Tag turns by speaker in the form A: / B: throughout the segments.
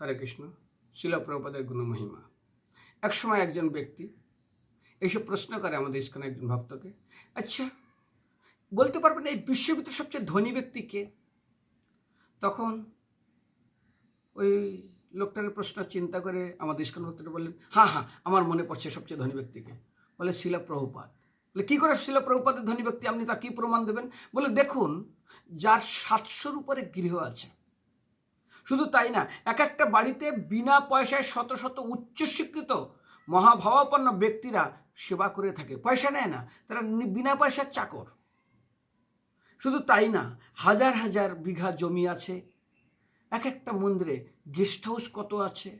A: হরে কৃষ্ণ শিলপ্রপাদের গুণমহিমা একসময় একজন ব্যক্তি এইসব প্রশ্ন করে আমাদের ইস্কন একজন ভক্তকে আচ্ছা বলতে পারবেন এই ভিতরে সবচেয়ে ধনী ব্যক্তি কে? তখন ওই লোকটার প্রশ্ন চিন্তা করে আমাদের ইস্কন ভক্তটা বললেন হ্যাঁ হ্যাঁ আমার মনে পড়ছে সবচেয়ে ধনী ব্যক্তিকে বলে, শিলা প্রভুপাত বলে, কী করে শিলা ধনী ব্যক্তি? আপনি তার কী প্রমাণ দেবেন? বলে, দেখুন, যার সাতশোর উপরে গৃহ আছে শুধু তাই না এক একটা বাড়িতে বিনা পয়সায় শত শত উচ্চশিক্ষিত মহাভাবাপন্ন ব্যক্তিরা সেবা করে থাকে। পয়সা নেয় না, তারা বিনা পয়সার চাকর। শুধু তাই না, হাজার হাজার বিঘা জমি আছে এক একটা মন্দিরে গেস্ট হাউস কত আছে,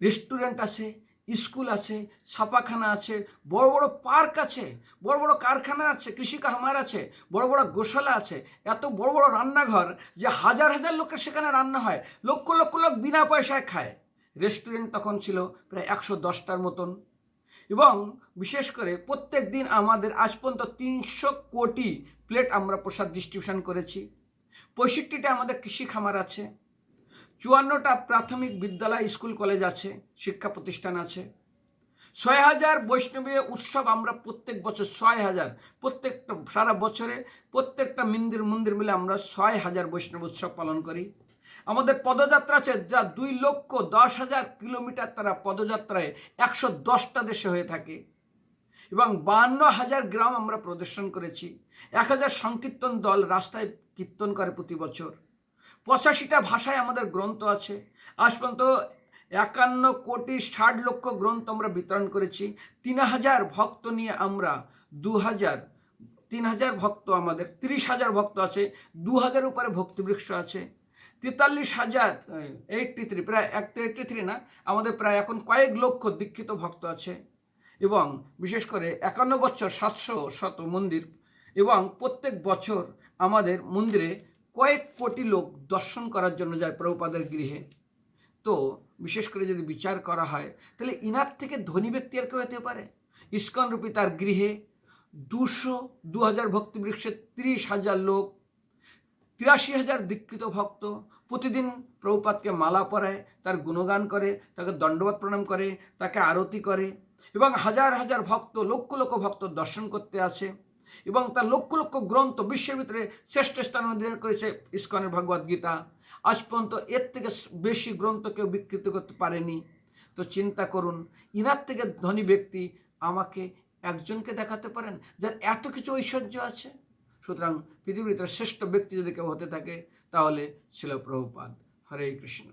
A: রেস্টুরেন্ট আছে স্কুল আছে, ছাপাখানা আছে, বড় বড় পার্ক আছে, বড় বড় কারখানা আছে কৃষি খামার আছে, বড় বড় গোশালা আছে, এত বড় বড় রান্নাঘর যে হাজার হাজার লোকের সেখানে রান্না হয়, লক্ষ লক্ষ লোক বিনা পয়সায় খায়। রেস্টুরেন্ট তখন ছিল প্রায় একশো দশটার মতন। এবং বিশেষ করে প্রত্যেক দিন আমাদের আজ পর্যন্ত তিনশো কোটি প্লেট আমরা প্রসাদ ডিস্ট্রিবিউশন করেছি। পঁয়ষট্টিটা আমাদের কৃষি খামার আছে। চুয়ান্নটা প্রাথমিক বিদ্যালয়, স্কুল, কলেজ আছে, শিক্ষা প্রতিষ্ঠান আছে। ছয় হাজার বৈষ্ণবী উৎসব আমরা প্রত্যেক বছর ছয় হাজার, প্রত্যেকটা, সারা বছরে প্রত্যেকটা মন্দির মন্দির মিলে আমরা ছয় হাজার বৈষ্ণব উৎসব পালন করি। আমাদের পদযাত্রা আছে, যা দুই লক্ষ দশ হাজার কিলোমিটার তারা পদযাত্রায় একশো দশটা দেশে হয়ে থাকে। এবং বান্ন হাজার গ্রাম আমরা প্রদর্শন করেছি। এক হাজার সংকীর্তন দল রাস্তায় কীর্তন করে প্রতি বছর। পঁচাশিটা ভাষায় আমাদের গ্রন্থ আছে। আজ পর্যন্ত একান্ন কোটি ষাট লক্ষ গ্রন্থ আমরা বিতরণ করেছি। তিন হাজার ভক্ত নিয়ে আমরা দু হাজার, তিন হাজার ভক্ত আমাদের, তিরিশ হাজার ভক্ত আছে, দু হাজার উপরে ভক্তিবৃক্ষ আছে। তেতাল্লিশ হাজার এইটটি থ্রি প্রায় এক এইটটি থ্রি না, আমাদের প্রায় এখন কয়েক লক্ষ দীক্ষিত ভক্ত আছে। এবং বিশেষ করে একান্ন বছর সাতশো শত মন্দির এবং প্রত্যেক বছর আমাদের মন্দিরে কয়েক কোটি লোক দর্শন করার জন্য যায় প্রভুপাদের গৃহে। তো বিশেষ করে যদি বিচার করা হয়, তাহলে ইনার থেকে ধনী ব্যক্তি আর কেউ হতে পারে। ইস্কন রূপী তার গৃহে দুশো দু হাজার ভক্তিবৃক্ষের তিরিশ হাজার লোক, তিরাশি হাজার দীক্ষিত ভক্ত প্রতিদিন প্রভুপাতকে মালা পরায়, তার গুণগান করে, তাকে দণ্ডবাদ প্রণাম করে, তাকে আরতি করে এবং হাজার হাজার ভক্ত, লক্ষ লক্ষ ভক্ত দর্শন করতে আছে এবং তার লক্ষ লক্ষ গ্রন্থ বিশ্বের ভিতরে শ্রেষ্ঠ স্থান অধিকার করেছে ইস্কনের ভগবদ গীতা। আজ পর্যন্ত এর থেকে বেশি গ্রন্থ কেউ বিকৃত করতে পারেনি। তো চিন্তা করুন, ইনার থেকে ধনী ব্যক্তি আমাকে একজনকে দেখাতে পারেন যার এত কিছু ঐশ্বর্য আছে? সুতরাং পৃথিবীর শ্রেষ্ঠ ব্যক্তি যদি কেউ হতে থাকে, তাহলে ছিল প্রভুপাদ। হরে কৃষ্ণ।